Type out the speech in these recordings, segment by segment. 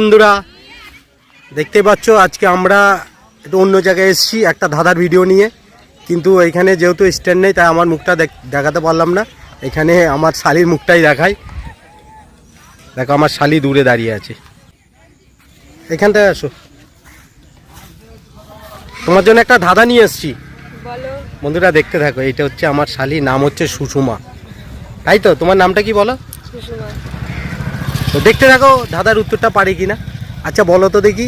বন্ধুরা দেখতে পাচ্ছ আজকে আমরা একটু অন্য জায়গায় এসেছি একটা ধাঁধার ভিডিও নিয়ে। কিন্তু এখানে যেহেতু স্ট্যান্ড নেই তাই আমার মুখটা দেখাতে পারলাম না। এখানে আমার শালির মুখটাই দেখাই। দেখো আমার শালি দূরে দাঁড়িয়ে আছে। এখানটায় আসো। তোমার জন্য একটা ধাঁধা নিয়ে এসেছি। বন্ধুরা দেখতে থাকো এটা হচ্ছে আমার শালি নাম হচ্ছে সুষুমা। তাই তো? তোমার নামটা কি বলো? সুষমা। তো দেখতে থাকো দাদার উত্তরটা পারি কিনা। আচ্ছা বলো তো দেখি।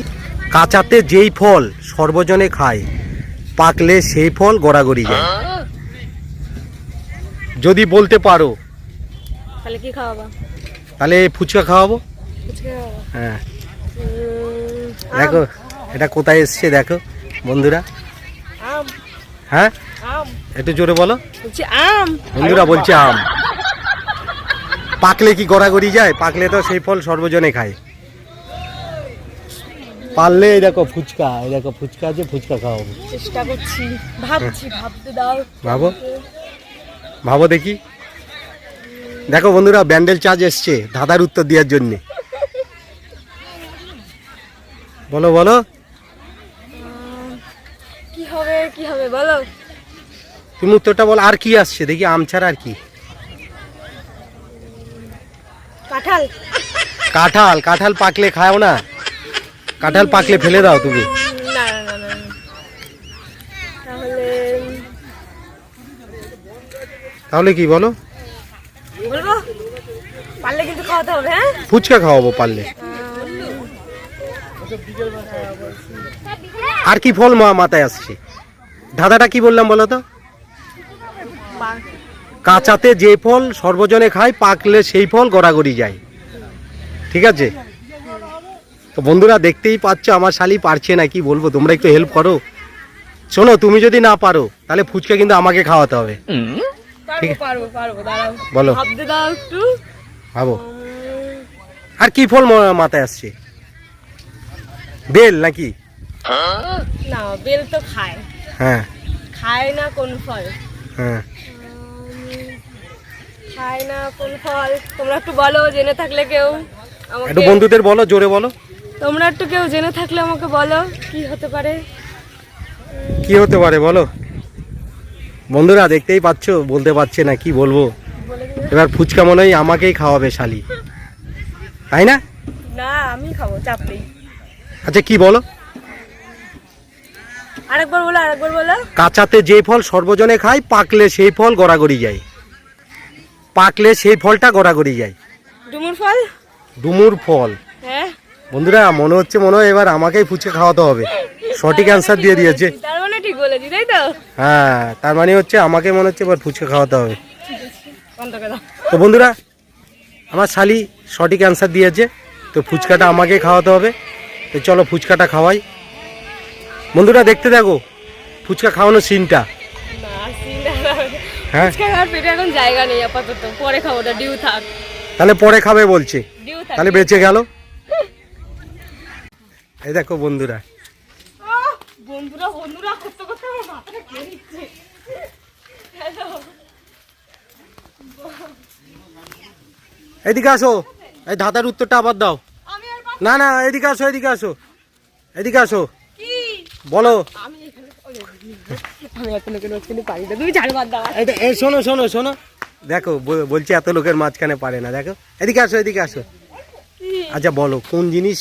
কাঁচাতে যেই ফল সর্বজনে খায় পাকলে সেই ফল গড়াগড়ি যায়। যদি বলতে পারো। তাহলে কি খাওয়াবা? তাহলে ফুচকা খাওয়াবো? হ্যাঁ। দেখো এটা কোথায় এসছে দেখো বন্ধুরা। হ্যাঁ? আম। একটু জোরে বলো। আম। বন্ধুরা বলছে আম। পাকলে কি গড়াগড়ি যায়? পাকলে তো সেই ফল সর্বজনে খায়। পারলে এই দেখো ফুচকা এই দেখো ফুচকা আছে ফুচকা খাওয়াবো চেষ্টা করছি ভাবছি ভাবতে দাও। ভাবো? ভাবো দেখি। দেখো বন্ধুরা ব্যান্ডেল চার্জ এসছে ধাঁধার উত্তর দেওয়ার জন্যে। বলো বলো। কি হবে কি হবে বলো। তুমি উত্তরটা বলো আর কি আসছে? দেখি আম ছাড়া আর কি। কাঁঠাল। কাঁঠাল কাঁঠাল পাকলে খাও না? কাঁঠাল পাকলে ফেলে দাও তুমি। না না না না না। তাহলে তাহলে কি বলো? বলব? পারলে কিন্তু খাওয়াতে হবে হ্যাঁ? ফুচকা খাওয়াবো পারলে। আর কি ফল মা মাথায় আসছে? দাদাটা কি বললাম বলো তো? কাঁচাতে যে ফল সর্বজনে খায় পাকলে সেই ফল গড়াগড়ি যায়। ঠিক আছে? তো বন্ধুরা দেখতেই পাচ্ছ আমার শালি পারছে না কি বলব তোমরা একটু হেল্প করো। শোনো তুমি যদি না পারো তাহলে ফুচকা কিন্তু আমাকে খাওয়াতে হবে। বলো। ভাবো। আর কি ফল মাথায় আসছে? বেল নাকি? না বেল তো খায়। হ্যাঁ। খায় না কোন ফল? হ্যাঁ। কোন ফল তোমরা একটু বলো জেনে থাকলে কেউ একটু বন্ধুদের বলো জোরে বলো। তোমরা একটু কেউ জেনে থাকলে আমাকে বলো কি হতে পারে? কি হতে পারে বলো? বন্ধুরা দেখতেই পাচ্ছ বলতে পারছে না কি বলব? এবার ফুচকা মনে হয় আমাকেই খাওয়াবে শালি। তাই না? না আমি খাব চাপ নেই। আচ্ছা কি বলো? আরেকবার বলো আরেকবার বলো। কাঁচাতে যে ফল সর্বজনে খায় পাকলে সেই ফল গড়াগড়ি যায়। পাকলে সেই ফলটা গড়াগড়ি যায়। ডুমুর ফল? ডুমুর ফল। হ্যাঁ। বন্ধুরা মনে হচ্ছে মনে হয় এবার আমাকেই ফুচকা খাওয়াতে হবে। সঠিক অ্যান্সার দিয়ে দিয়েছে। তার মানে ঠিক বলেছি তাই তো? হ্যাঁ তার মানে হচ্ছে আমাকে মনে হচ্ছে এবার ফুচকা খাওয়াতে হবে। তো বন্ধুরা আমার শালি সঠিক অ্যান্সার দিয়েছে তো ফুচকাটা আমাকে খাওয়াতে হবে। তো চলো ফুচকাটা খাওয়াই। বন্ধুরা দেখতে দেখো ফুচকা খাওয়ানোর সিনটা। হ্যাঁ। ফুচকা পেটে এখন জায়গা নেই আপাতত। পরে খাব ডিউ থাক। তাহলে পরে খাবে বলছে। তাহলে বেঁচে গেল। এই দেখো বন্ধুরা। বন্ধুরা বন্ধুরা করতে করতে আমার মাথাটা খেয়ে নিচ্ছে। হ্যালো। এদিকে আসো। এই ধাঁধার উত্তরটা আবার দাও। না না। এদিকে আসো এদিকে আসো। এদিকে আসো। বলো। আমি আমি এত লোকের মাঝখানে পারি না। তুমি ঝাড় বাদ দাও। এটা এ শোনো শোনো শোনো। দেখো বলছি এত লোকের মাঝখানে পারে না দেখো। এদিকে আসো এদিকে আসো। আচ্ছা বলো কোন জিনিস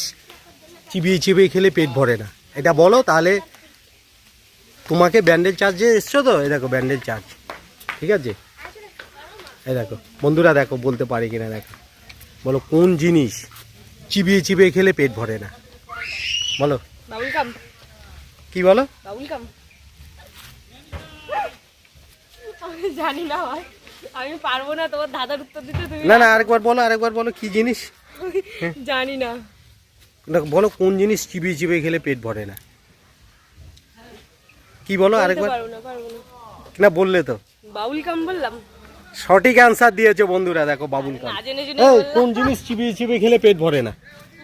চিবিয়ে চিবিয়ে খেলে পেট ভরে না? এটা বলো তাহলে তোমাকে ব্যান্ডেল চার্জে এসছো তো? এই দেখো ব্যান্ডেল চার্জ। ঠিক আছে? এই দেখো বন্ধুরা দেখো বলতে পারে কিনা দেখো। বলো কোন জিনিস চিবিয়ে চিবিয়ে খেলে পেট ভরে না? বলো। কি বলো বাবুল কাম আমি জানি না ভাই। আমি পারব না তোমার দাদার উত্তর দিতে তুমি না না আরেকবার বলো আরেকবার বলো কি জিনিস? জানি না। দেখো বলো কোন জিনিস চিবিয়ে চিবিয়ে খেলে পেট ভরে না। কি বলো আরেকবার? না পারব না। না বললে তো। বাউল কাম বললাম। সঠিক অ্যান্সার দিয়েছে বন্ধুরা দেখো বাবুল কাম। কোন জিনিস চিবিয়ে চিবিয়ে খেলে পেট ভরে না?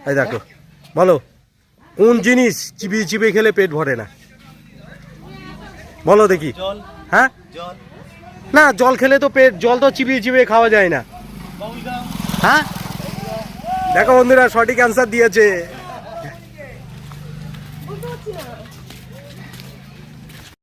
এই দেখো বলো কোন জিনিস চিবিয়ে চিবিয়ে খেলে পেট ভরে না? বলো দেখি। হ্যাঁ? না জল খেলে তো পেট জল তো চিবিয়ে চিবিয়ে খাওয়া যায় না। হ্যাঁ? দেখো বন্ধুরা সঠিক অ্যান্সার দিয়েছে।